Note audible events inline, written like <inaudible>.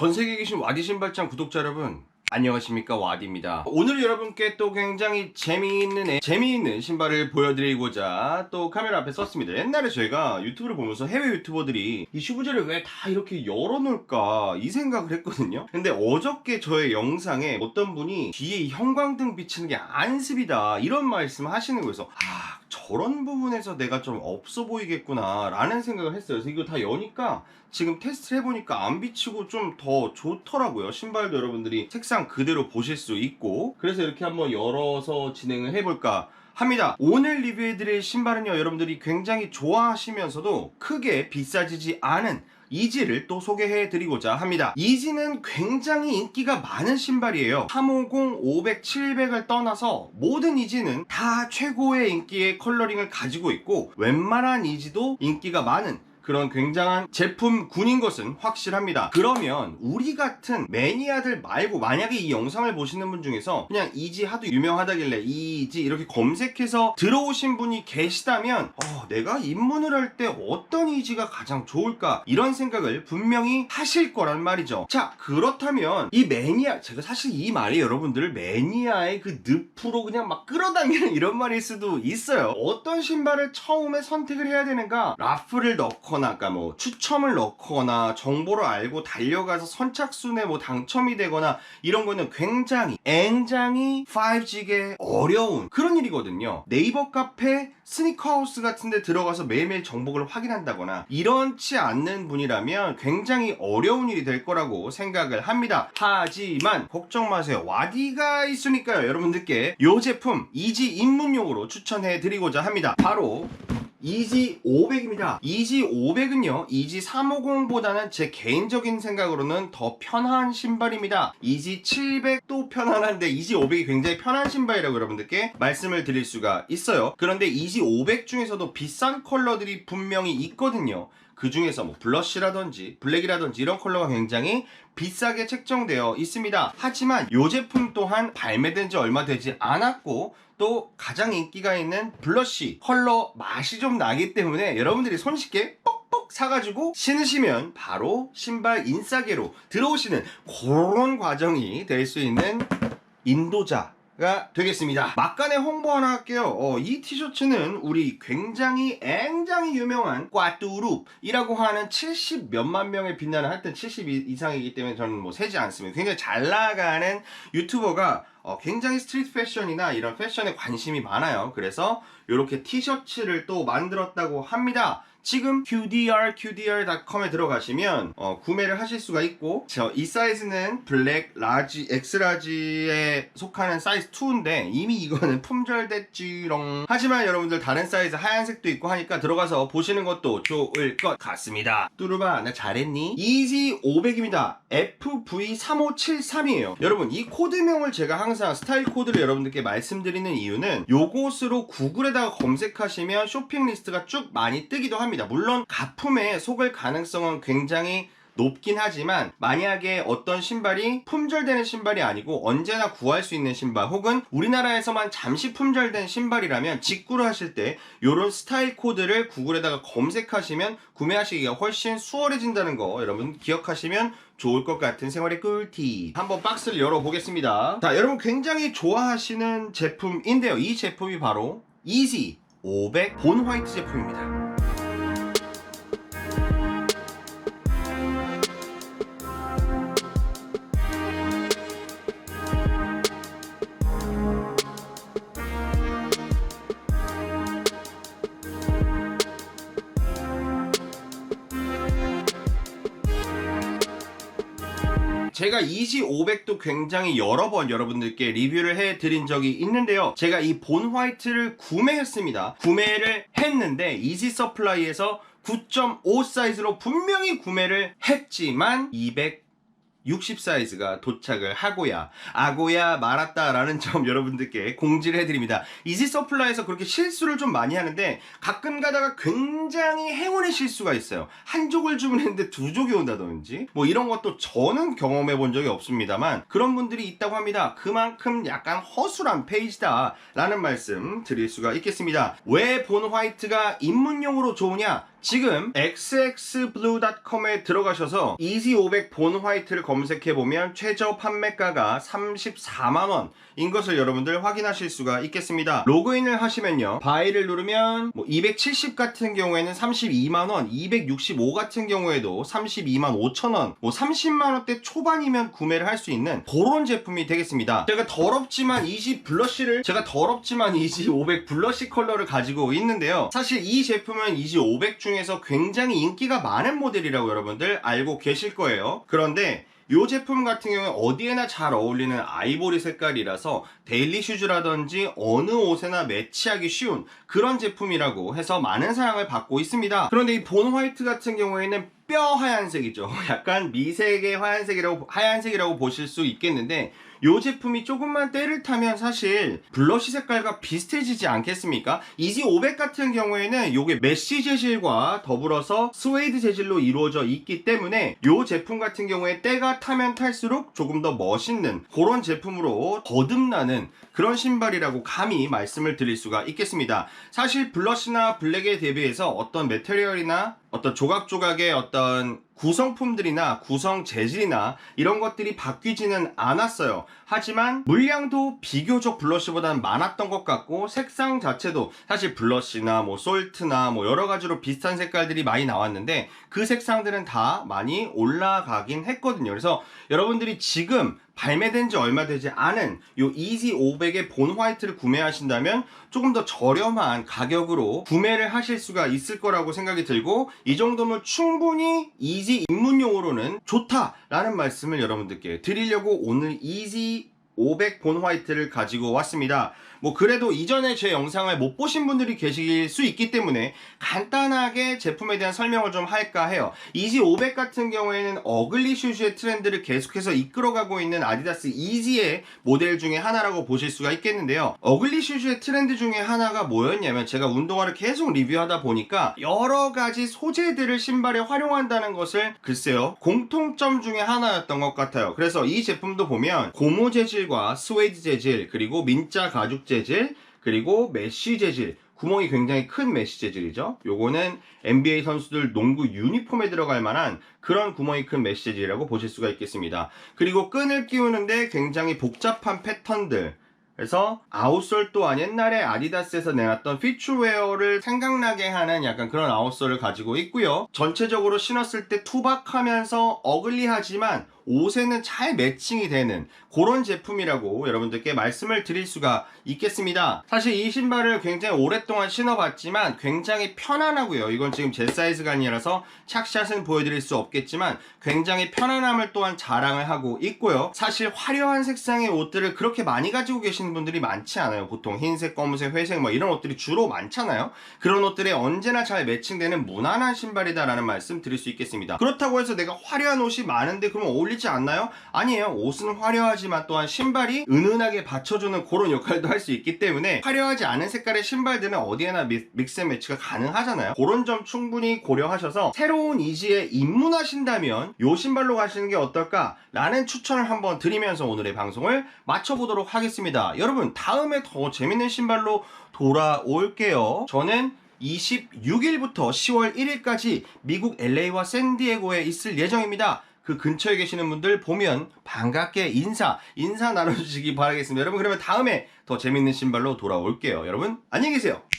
전 세계에 계신 와디 신발장 구독자 여러분 안녕하십니까? 와디입니다. 오늘 여러분께 또 굉장히 재미있는 애- 재미있는 신발을 보여드리고자 또 카메라 앞에 썼습니다. 옛날에 저희가 유튜브를 보면서 해외 유튜버들이 이 슈브제를 왜 다 이렇게 열어놓을까 이 생각을 했거든요. 근데 어저께 저의 영상에 어떤 분이 뒤에 이 형광등 비치는 게 안습이다 이런 말씀 하시는 거여서 아 저런 부분에서 내가 좀 없어 보이겠구나 라는 생각을 했어요. 그래서 이거 다 여니까 지금 테스트를 해보니까 안 비치고 좀 더 좋더라고요 신발도 여러분들이 색상 그대로 보실 수 있고 그래서 이렇게 한번 열어서 진행을 해볼까 합니다. 오늘 리뷰해드릴 신발은요, 여러분들이 굉장히 좋아하시면서도 크게 비싸지지 않은 이지를 또 소개해드리고자 합니다. 이지는 굉장히 인기가 많은 신발이에요. 350, 500, 700을 떠나서 모든 이지는 다 최고의 인기의 컬러링을 가지고 있고 웬만한 이지도 인기가 많은 그런 굉장한 제품군인 것은 확실합니다. 그러면 우리 같은 매니아들 말고 만약에 이 영상을 보시는 분 중에서 그냥 이지 하도 유명하다길래 이지 이렇게 검색해서 들어오신 분이 계시다면 어, 내가 입문을 할 때 어떤 이지가 가장 좋을까 이런 생각을 분명히 하실 거란 말이죠. 자 그렇다면 이 매니아 제가 사실 이 말이 여러분들을 매니아의 그 늪으로 그냥 막 끌어당기는 이런 말일 수도 있어요. 어떤 신발을 처음에 선택을 해야 되는가 라프를 넣거나 그러니까 뭐 추첨을 넣거나 정보를 알고 달려가서 선착순에 뭐 당첨이 되거나 이런 거는 굉장히 굉장히 5G게 어려운 그런 일이거든요. 네이버 카페 스니커하우스 같은 데 들어가서 매일매일 정보를 확인한다거나 이런치 않는 분이라면 굉장히 어려운 일이 될 거라고 생각을 합니다. 하지만 걱정 마세요. 와디가 있으니까요. 여러분들께 이 제품 이지 입문용으로 추천해 드리고자 합니다. 바로 이지 500입니다. 이지 500은요, 이지 350보다는 제 개인적인 생각으로는 더 편한 신발입니다. 이지 700도 편안한데 이지 500이 굉장히 편한 신발이라고 여러분들께 말씀을 드릴 수가 있어요. 그런데 이지 500 중에서도 비싼 컬러들이 분명히 있거든요. 그 중에서 뭐 블러쉬라든지 블랙이라든지 이런 컬러가 굉장히 비싸게 책정되어 있습니다. 하지만 이 제품 또한 발매된 지 얼마 되지 않았고 또 가장 인기가 있는 블러쉬 컬러 맛이 좀 나기 때문에 여러분들이 손쉽게 뻑뻑 사가지고 신으시면 바로 신발 인싸게로 들어오시는 그런 과정이 될 수 있는 인도자 가 되겠습니다. 막간에 홍보 하나 할게요. 어, 이 티셔츠는 우리 굉장히 굉장히 유명한 꽈뚜룹이라고 하는 70 몇만 명의 빛나는 하여튼 70 이상이기 때문에 저는 뭐 세지 않습니다. 굉장히 잘 나가는 유튜버가 어, 굉장히 스트리트 패션이나 이런 패션에 관심이 많아요. 그래서 이렇게 티셔츠를 또 만들었다고 합니다. 지금 QDR, QDR.com에 들어가시면 어, 구매를 하실 수가 있고 저 이 사이즈는 블랙, 라지, 엑스라지에 속하는 사이즈 2인데 이미 이거는 <laughs> 품절됐지롱. 하지만 여러분들 다른 사이즈 하얀색도 있고 하니까 들어가서 보시는 것도 좋을 것 같습니다. 뚜루바 나 잘했니? 이지 500입니다. FV3573이에요. 여러분 이 코드명을 제가 항상 스타일 코드를 여러분들께 말씀드리는 이유는 요것으로 구글에다가 검색하시면 쇼핑 리스트가 쭉 많이 뜨기도 합니다 물론 가품에 속을 가능성은 굉장히 높긴 하지만 만약에 어떤 신발이 품절되는 신발이 아니고 언제나 구할 수 있는 신발 혹은 우리나라에서만 잠시 품절된 신발이라면 직구를 하실 때 이런 스타일 코드를 구글에다가 검색하시면 구매하시기가 훨씬 수월해진다는 거 여러분 기억하시면 좋을 것 같은 생활의 꿀팁 한번 박스를 열어보겠습니다. 자 여러분 굉장히 좋아하시는 제품인데요. 이 제품이 바로 이지 500 본 화이트 제품입니다 제가 이지 500도 굉장히 여러 번 여러분들께 리뷰를 해드린 적이 있는데요. 제가 이 본 화이트를 구매했습니다. 구매를 했는데 이지 서플라이에서 9.5 사이즈로 분명히 구매를 했지만 200 60 사이즈가 도착을 하고야 아고야 말았다라는 <laughs> 점 여러분들께 공지를 해드립니다. 이지 서플라이에서 그렇게 실수를 좀 많이 하는데 가끔 가다가 굉장히 행운의 실수가 있어요. 한 족을 주문했는데 두 족이 온다든지 뭐 이런 것도 저는 경험해 본 적이 없습니다만 그런 분들이 있다고 합니다. 그만큼 약간 허술한 페이지다라는 말씀 드릴 수가 있겠습니다. 왜 본 화이트가 입문용으로 좋으냐? 지금 xxblue.com에 들어가셔서 easy500 본 화이트를 검색해보면 최저 판매가가 34만원인 것을 여러분들 확인하실 수가 있겠습니다. 로그인을 하시면요. 바이를 누르면 뭐 270 같은 경우에는 32만원, 265 같은 경우에도 32만 5천원, 뭐 30만원대 초반이면 구매를 할 수 있는 그런 제품이 되겠습니다. 제가 더럽지만 이지 블러쉬를 제가 더럽지만 이지 500 블러쉬 컬러를 가지고 있는데요. 사실 이 제품은 이지 500 중 에서 굉장히 인기가 많은 모델이라고 여러분들 알고 계실 거예요. 그런데 이 제품 같은 경우에 어디에나 잘 어울리는 아이보리 색깔이라서 데일리 슈즈라든지 어느 옷에나 매치하기 쉬운 그런 제품이라고 해서 많은 사랑을 받고 있습니다. 그런데 이 본 화이트 같은 경우에는 뼈 하얀색이죠. <laughs> 약간 미색의 하얀색이라고 하얀색이라고 보실 수 있겠는데 이 제품이 조금만 때를 타면 사실 블러쉬 색깔과 비슷해지지 않겠습니까? 이지 500 같은 경우에는 이게 메쉬 재질과 더불어서 스웨이드 재질로 이루어져 있기 때문에 이 제품 같은 경우에 때가 타면 탈수록 조금 더 멋있는 그런 제품으로 거듭나는 그런 신발이라고 감히 말씀을 드릴 수가 있겠습니다. 사실 블러쉬나 블랙에 대비해서 어떤 메테리얼이나 어떤 조각조각의 어떤 구성품들이나 구성 재질이나 이런 것들이 바뀌지는 않았어요. 하지만 물량도 비교적 블러쉬보다는 많았던 것 같고 색상 자체도 사실 블러쉬나 뭐 솔트나 뭐 여러 가지로 비슷한 색깔들이 많이 나왔는데 그 색상들은 다 많이 올라가긴 했거든요. 그래서 여러분들이 지금 발매된 지 얼마 되지 않은 요 이지 500의 본 화이트를 구매하신다면 조금 더 저렴한 가격으로 구매를 하실 수가 있을 거라고 생각이 들고 이 정도면 충분히 이지 입문용으로는 좋다라는 말씀을 여러분들께 드리려고 오늘 이지 500 본 화이트를 가지고 왔습니다. 뭐 그래도 이전에 제 영상을 못 보신 분들이 계실 수 있기 때문에 간단하게 제품에 대한 설명을 좀 할까 해요. 이지 500 같은 경우에는 어글리 슈즈의 트렌드를 계속해서 이끌어가고 있는 아디다스 이지의 모델 중에 하나라고 보실 수가 있겠는데요. 어글리 슈즈의 트렌드 중에 하나가 뭐였냐면 제가 운동화를 계속 리뷰하다 보니까 여러 가지 소재들을 신발에 활용한다는 것을 글쎄요 공통점 중에 하나였던 것 같아요. 그래서 이 제품도 보면 고무 재질과 스웨이드 재질 그리고 민자 가죽 재질 그리고 메쉬 재질 구멍이 굉장히 큰 메쉬 재질이죠. 요거는 NBA 선수들 농구 유니폼에 들어갈 만한 그런 구멍이 큰 메쉬 재질이라고 보실 수가 있겠습니다. 그리고 끈을 끼우는데 굉장히 복잡한 패턴들 그래서 아웃솔 또한 옛날에 아디다스에서 내놨던 피추웨어를 생각나게 하는 약간 그런 아웃솔을 가지고 있고요. 전체적으로 신었을 때 투박하면서 어글리하지만 옷에는 잘 매칭이 되는 그런 제품이라고 여러분들께 말씀을 드릴 수가 있겠습니다. 사실 이 신발을 굉장히 오랫동안 신어봤지만 굉장히 편안하고요. 이건 지금 제 사이즈가 아니라서 착샷은 보여드릴 수 없겠지만 굉장히 편안함을 또한 자랑을 하고 있고요. 사실 화려한 색상의 옷들을 그렇게 많이 가지고 계시는 분들이 많지 않아요. 보통 흰색, 검은색, 회색 뭐 이런 옷들이 주로 많잖아요. 그런 옷들에 언제나 잘 매칭되는 무난한 신발이다라는 말씀 드릴 수 있겠습니다. 그렇다고 해서 내가 화려한 옷이 많은데 그러면 어울 리지 않나요? 아니에요. 옷은 화려하지만 또한 신발이 은은하게 받쳐주는 그런 역할도 할 수 있기 때문에 화려하지 않은 색깔의 신발들은 어디에나 미, 믹스 앤 매치가 가능하잖아요. 그런 점 충분히 고려하셔서 새로운 이지에 입문하신다면 요 신발로 가시는 게 어떨까라는 추천을 한번 드리면서 오늘의 방송을 마쳐보도록 하겠습니다. 여러분 다음에 더 재밌는 신발로 돌아올게요. 저는 26일부터 10월 1일까지 미국 LA와 샌디에고에 있을 예정입니다. 그 근처에 계시는 분들 보면 반갑게 인사, 인사 나눠주시기 바라겠습니다. 여러분, 그러면 다음에 더 재밌는 신발로 돌아올게요. 여러분, 안녕히 계세요.